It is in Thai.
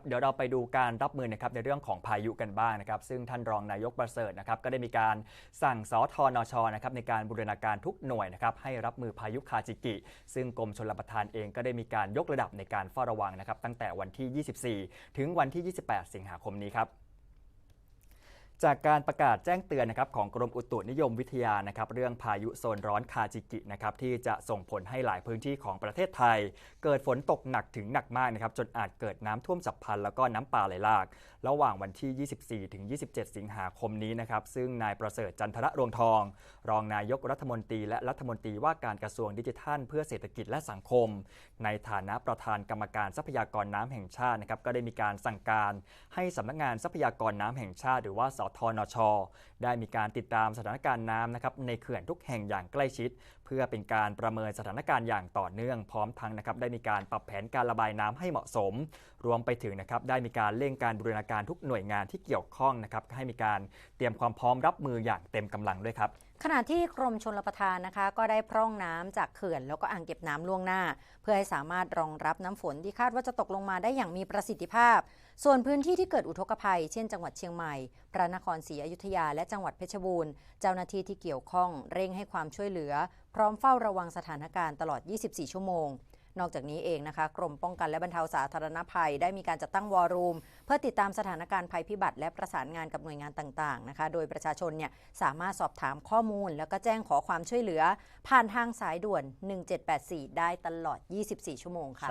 ับเดี๋ยวเราไปดูการรับมือนะครับในเรื่องของพายุกันบ้างนะครับ ซึ่งท่านรองนายกประเสริฐนะครับก็ได้มีการสั่งสทนชนะครับในการบูรณาการทุกหน่วยนะครับให้รับมือพายุคาจิกิ ซึ่งกรมชลประทานเองก็ได้มีการยกระดับในการเฝ้าระวังนะครับตั้งแต่วันที่ 24 ถึงวันที่ 28 สิงหาคมนี้ครับ จากการประกาศแจ้งเตือนนะครับของกรมอุตุนิยมวิทยานะครับเรื่องพายุโซนร้อนคาจิกินะครับที่จะส่งผลให้หลายพื้นที่ของประเทศไทย เกิดฝนตกหนักถึงหนักมากนะครับจนอาจเกิดน้ำท่วมฉับพลันแล้วก็น้ำป่าไหลหลาก ระหว่างวันที่ 24 ถึง 27 สิงหาคมนี้นะครับซึ่งนายประเสริฐจันทระรวงทอง รองนายกรัฐมนตรีและรัฐมนตรีว่าการกระทรวงดิจิทัล เพื่อเศรษฐกิจและสังคม ในฐานะประธานกรรมการทรัพยากรน้ำแห่งชาตินะครับก็ได้มีการสั่งการให้สำนักงานทรัพยากรน้ำแห่งชาติ หรือว่าสทนช ได้มีการติดตามสถานการณ์น้ำนะครับในเขื่อนทุกแห่งอย่างใกล้ชิด เพื่อเป็นการประเมินสถานการณ์อย่างต่อเนื่องพร้อมทั้งนะครับได้มีการปรับแผนการระบายน้ำให้เหมาะสม รวมไปถึงนะครับได้มีการเร่งการบูรณาการทุกหน่วยงานที่เกี่ยวข้องนะครับให้มีการเตรียมความพร้อมรับมืออย่างเต็มกำลังด้วยครับ ขณะที่กรมชลประทานนะคะ ก็ได้พร่องน้ำจากเขื่อนแล้วก็อ่างเก็บน้ำล่วงหน้า เพื่อให้สามารถรองรับน้ำฝนที่คาดว่าจะตกลงมาได้อย่างมีประสิทธิภาพ ส่วนพื้นที่ที่เกิดอุทกภัย เช่นจังหวัดเชียงใหม่ พระนครศรีอยุธยาและจังหวัดเพชรบูรณ์ เจ้าหน้าที่ที่เกี่ยวข้องเร่งให้ความช่วยเหลือ พร้อมเฝ้าระวังสถานการณ์ตลอด 24 ชั่วโมง นอกจากนี้เองนะคะ กรมป้องกันและบรรเทาสาธารณภัย ได้มีการจัดตั้งวอรูม เพื่อติดตามสถานการณ์ภัยพิบัติ และประสานงานกับหน่วยงานต่างๆนะคะ โดยประชาชนเนี่ยสามารถสอบถามข้อมูล แล้วก็แจ้งขอความช่วยเหลือ ผ่านทางสายด่วน 1784 ได้ตลอด 24 ชั่วโมงค่ะ